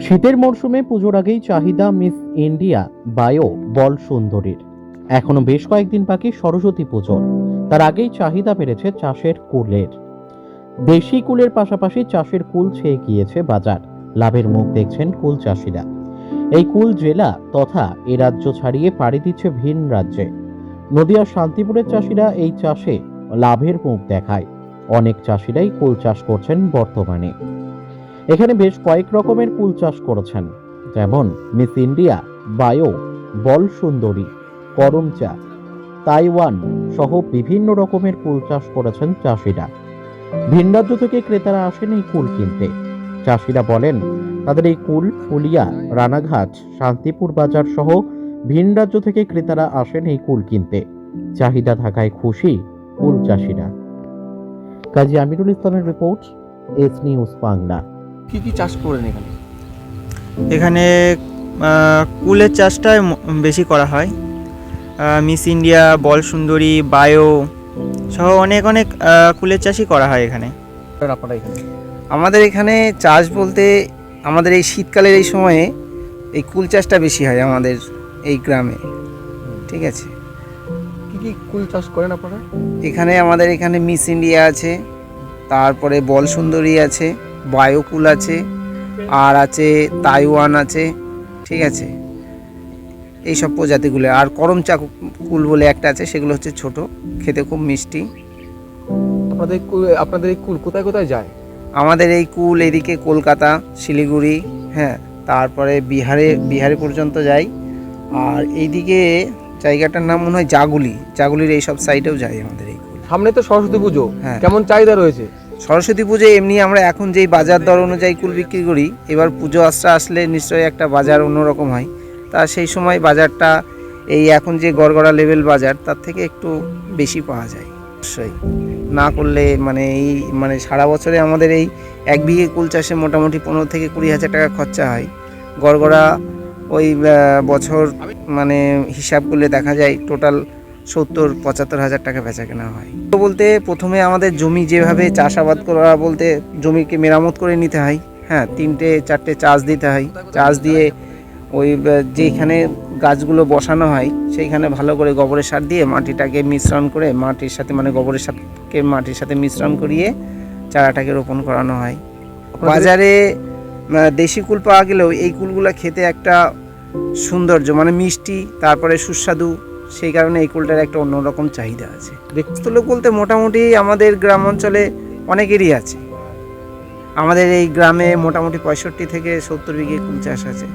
শীতের মরশুমে পুজোর আগেই চাহিদা মিস ইন্ডিয়া বায়ো বল সুন্দরীর এখনও বেশ কয়েকদিন বাকি সরস্বতী পুজোর। তার আগেই চাহিদা বেড়েছে চাষের কুলের। দেশি কুলের পাশাপাশি চাষের কুল ছেয়ে গিয়েছে বাজার। লাভের মুখ দেখছেন কুল চাষিরা। এই কুল জেলা তথা এ রাজ্য ছাড়িয়ে পাড়ি দিচ্ছে ভিন রাজ্যে। নদিয়া শান্তিপুরের চাষিরা এই চাষে লাভের মুখ দেখায়। অনেক চাষিরাই কুল চাষ করছেন বর্তমানে। এখানে বেশ কয়েক রকমের ফুল চাষ করেছেন। যেমন মিস ইন্ডিয়া, বায়ো, বল সুন্দরী, করম চা, তাইওয়ান সহ বিভিন্ন রকমের ফুল চাষ করেছেন চাষিরা। ভিন রাজ্য থেকে ক্রেতারা আসেন এই কুল কিনতে। চাষিরা বলেন, তাদের এই কুল ফুলিয়া, রানাঘাট, শান্তিপুর বাজার সহ ভিন রাজ্য থেকে ক্রেতারা আসেন এই কুল কিনতে। চাহিদা থাকায় খুশি কুল চাষিরা। কাজী আমিরুল ইসলামের রিপোর্ট, এস নিউজ বাংলা। কি কি চাষ করেন এখানে? এখানে কুলের চাষটাই বেশি করা হয়। মিস ইন্ডিয়া বল সুন্দরী বায়ো সহ অনেক অনেক কুলের চাষই করা হয় এখানে। এখানে? আমাদের এখানে চাষ বলতে আমাদের এই শীতকালের এই সময়ে এই কুল চাষটা বেশি হয় আমাদের এই গ্রামে। ঠিক আছে? কি কি কুল চাষ করেন আপনারা? এখানে আমাদের এখানে মিস ইন্ডিয়া আছে তারপরে বল সুন্দরী আছে বায়োকুল আছে আর আছে তাইওয়ান আছে ঠিক আছে? এই সব প্রজাতিগুলো। আর করম চা কুল বলে একটা আছে সেগুলো হচ্ছে ছোট খেতে খুব মিষ্টি। আপনাদের আপনাদের এই কুল কোথায় কোথায় যায়? আমাদের এই কুল এদিকে কলকাতা শিলিগুড়ি হ্যাঁ তারপরে বিহারে বিহারে পর্যন্ত যাই। আর এইদিকে জায়গাটার নাম মনে হয় জাগুলি। জাগুলির এই সব সাইডেও যাই আমাদের এই কুল। সামনে তো সরস্বতী পুজো। হ্যাঁ। কেমন চাহিদা রয়েছে? সরস্বতী পুজোয় এমনি আমরা এখন যেই বাজার দর অনুযায়ী কুল বিক্রি করি, এবার পুজো আসতে আসলে নিশ্চয়ই একটা বাজার অন্যরকম হয়। তা সেই সময় বাজারটা, এই এখন যে গড়গড়া লেভেল বাজার, তার থেকে একটু বেশি পাওয়া যায়। অবশ্যই না করলে মানে এই মানে সারা বছরে আমাদের এই এক বিঘে কুল চাষে মোটামুটি পনেরো থেকে কুড়ি হাজার টাকা খরচা হয়। গড়গড়া ওই বছর মানে হিসাব করলে দেখা যায় টোটাল সত্তর পঁচাত্তর হাজার টাকা বেচা কেনা হয়। তো বলতে প্রথমে আমাদের জমি যেভাবে চাষাবাদ করা বলতে জমিকে মেরামত করে নিতে হয় হ্যাঁ তিনটে চারটে চাষ দিতে হয়। চাষ দিয়ে ওই যেখানে গাছগুলো বসানো হয় সেইখানে ভালো করে গোবরের সার দিয়ে মাটিটাকে মিশ্রণ করে মাটির সাথে মানে গোবরের সারকে মাটির সাথে মিশ্রণ করিয়ে চারাটাকে রোপণ করানো হয়। বাজারে দেশি কুল পাওয়া গেলেও এই কুলগুলো খেতে একটা সৌন্দর্য মানে মিষ্টি তারপরে সুস্বাদু সেই কারণে এই কুলটার একটা অন্যরকম চাহিদা আছে। দেখতে লোক বলতে মোটামুটি আমাদের গ্রাম অঞ্চলে অনেকেরই আছে। আমাদের এই গ্রামে মোটামুটি পঁয়ষট্টি থেকে সত্তর বিঘে কুল চাষ আছে।